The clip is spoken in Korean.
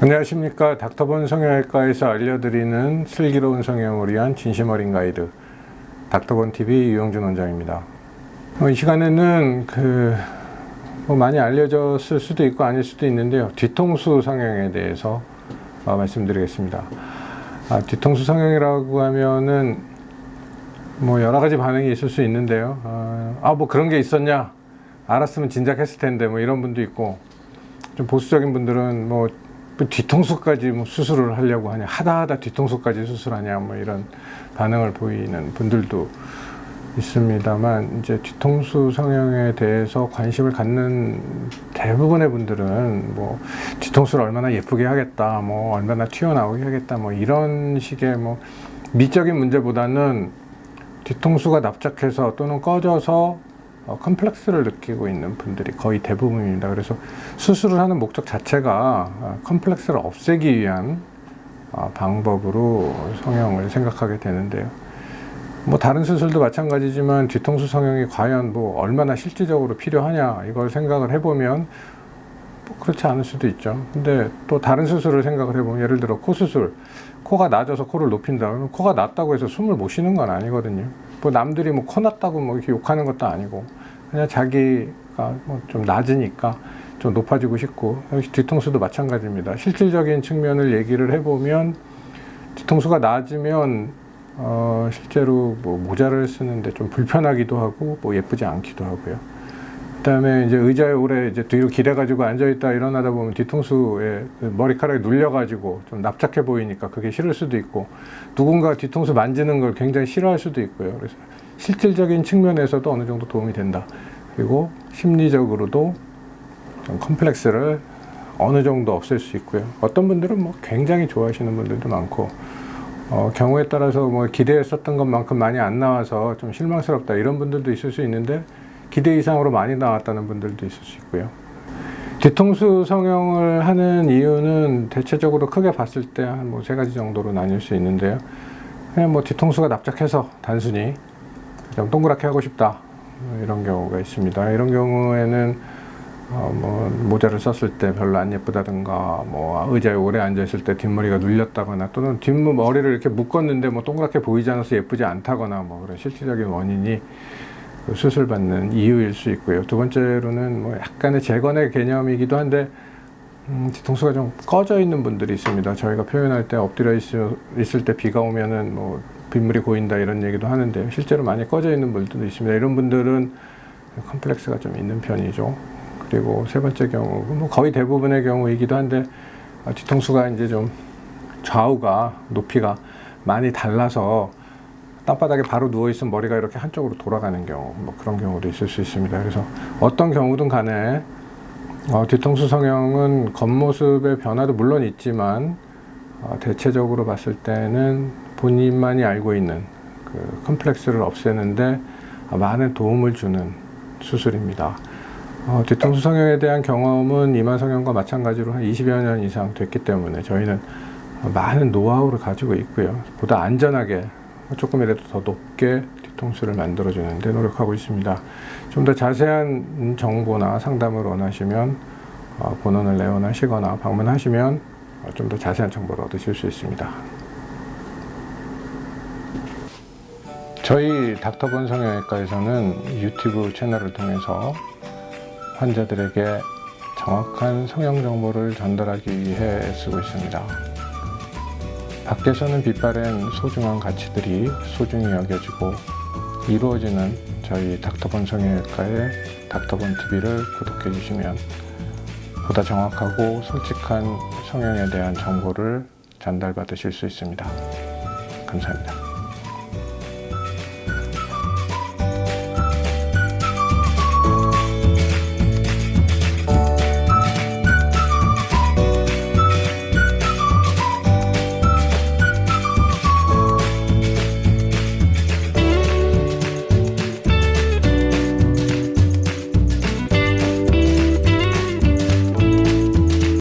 안녕하십니까 닥터본 성형외과에서 알려드리는 슬기로운 성형을 위한 진심 어린 가이드 닥터본 TV 유영준 원장입니다. 어, 이 시간에는 그 뭐 많이 알려졌을 수도 있고 아닐 수도 있는데요 뒤통수 성형에 대해서 어, 말씀드리겠습니다. 아, 뒤통수 성형이라고 하면은 뭐 여러 가지 반응이 있을 수 있는데요. 아 뭐 그런 게 있었냐? 알았으면 진작 했을 텐데 뭐 이런 분도 있고 좀 보수적인 분들은 뭐 뒤통수까지 뭐 수술을 하려고 하냐 하다 하다 뒤통수까지 수술하냐 뭐 이런 반응을 보이는 분들도 있습니다만 이제 뒤통수 성형에 대해서 관심을 갖는 대부분의 분들은 뭐 뒤통수를 얼마나 예쁘게 하겠다 뭐 얼마나 튀어나오게 하겠다 뭐 이런 식의 뭐 미적인 문제보다는 뒤통수가 납작해서 또는 꺼져서 어, 컴플렉스를 느끼고 있는 분들이 거의 대부분입니다. 그래서 수술을 하는 목적 자체가 어, 컴플렉스를 없애기 위한 어, 방법으로 성형을 생각하게 되는데요. 뭐 다른 수술도 마찬가지지만 뒤통수 성형이 과연 뭐 얼마나 실질적으로 필요하냐 이걸 생각을 해보면 뭐 그렇지 않을 수도 있죠. 근데 또 다른 수술을 생각을 해보면 예를 들어 코 수술, 코가 낮아서 코를 높인다 그러면 코가 낮다고 해서 숨을 못 쉬는 건 아니거든요. 뭐 남들이 뭐 코 낮다고 뭐 이렇게 욕하는 것도 아니고 그냥 자기가 뭐 좀 낮으니까 좀 높아지고 싶고 역시 뒤통수도 마찬가지입니다. 실질적인 측면을 얘기를 해보면 뒤통수가 낮으면 어, 실제로 뭐 모자를 쓰는데 좀 불편하기도 하고 뭐 예쁘지 않기도 하고요. 그다음에 이제 의자에 오래 이제 뒤로 기대가지고 앉아 있다 일어나다 보면 뒤통수에 그 머리카락이 눌려가지고 좀 납작해 보이니까 그게 싫을 수도 있고 누군가 뒤통수 만지는 걸 굉장히 싫어할 수도 있고요. 그래서 실질적인 측면에서도 어느 정도 도움이 된다. 그리고 심리적으로도 좀 컴플렉스를 어느 정도 없앨 수 있고요. 어떤 분들은 뭐 굉장히 좋아하시는 분들도 많고 어, 경우에 따라서 뭐 기대했었던 것만큼 많이 안 나와서 좀 실망스럽다 이런 분들도 있을 수 있는데 기대 이상으로 많이 나왔다는 분들도 있을 수 있고요. 뒤통수 성형을 하는 이유는 대체적으로 크게 봤을 때 한 뭐 세 가지 정도로 나뉠 수 있는데요. 그냥 뭐 뒤통수가 납작해서 단순히 좀 동그랗게 하고 싶다 뭐 이런 경우가 있습니다. 이런 경우에는 어, 뭐 모자를 썼을 때 별로 안 예쁘다든가 뭐 의자에 오래 앉아 있을 때 뒷머리가 눌렸다거나 또는 뒷머리를 이렇게 묶었는데 뭐 동그랗게 보이지 않아서 예쁘지 않다거나 뭐 그런 실질적인 원인이 그 수술 받는 이유일 수 있고요. 두 번째로는 뭐 약간의 재건의 개념이기도 한데 음, 뒤통수가 좀 꺼져 있는 분들이 있습니다. 저희가 표현할 때 엎드려 있을, 있을 때 비가 오면은 뭐 빗물이 고인다 이런 얘기도 하는데요. 실제로 많이 꺼져 있는 분들도 있습니다. 이런 분들은 컴플렉스가 좀 있는 편이죠. 그리고 세 번째 경우, 뭐 거의 대부분의 경우이기도 한데 아, 뒤통수가 이제 좀 좌우가 높이가 많이 달라서 땅바닥에 바로 누워 있으면 머리가 이렇게 한쪽으로 돌아가는 경우, 뭐 그런 경우도 있을 수 있습니다. 그래서 어떤 경우든 간에 어, 뒤통수 성형은 겉모습의 변화도 물론 있지만 어, 대체적으로 봤을 때는 본인만이 알고 있는 그 컴플렉스를 없애는데 많은 도움을 주는 수술입니다. 어, 뒤통수 성형에 대한 경험은 이마 성형과 마찬가지로 한 20여 년 이상 됐기 때문에 저희는 많은 노하우를 가지고 있고요. 보다 안전하게 조금이라도 더 높게 뒤통수를 만들어주는데 노력하고 있습니다. 좀 더 자세한 정보나 상담을 원하시면 어, 번호를 내원하시거나 방문하시면 어, 좀더 자세한 정보를 얻으실 수 있습니다. 저희 닥터본 성형외과에서는 유튜브 채널을 통해서 환자들에게 정확한 성형 정보를 전달하기 위해 쓰고 있습니다. 밖에서는 빛바랜 소중한 가치들이 소중히 여겨지고 이루어지는 저희 닥터본 성형외과의 닥터본 TV를 구독해 주시면 보다 정확하고 솔직한 성형에 대한 정보를 전달받으실 수 있습니다. 감사합니다.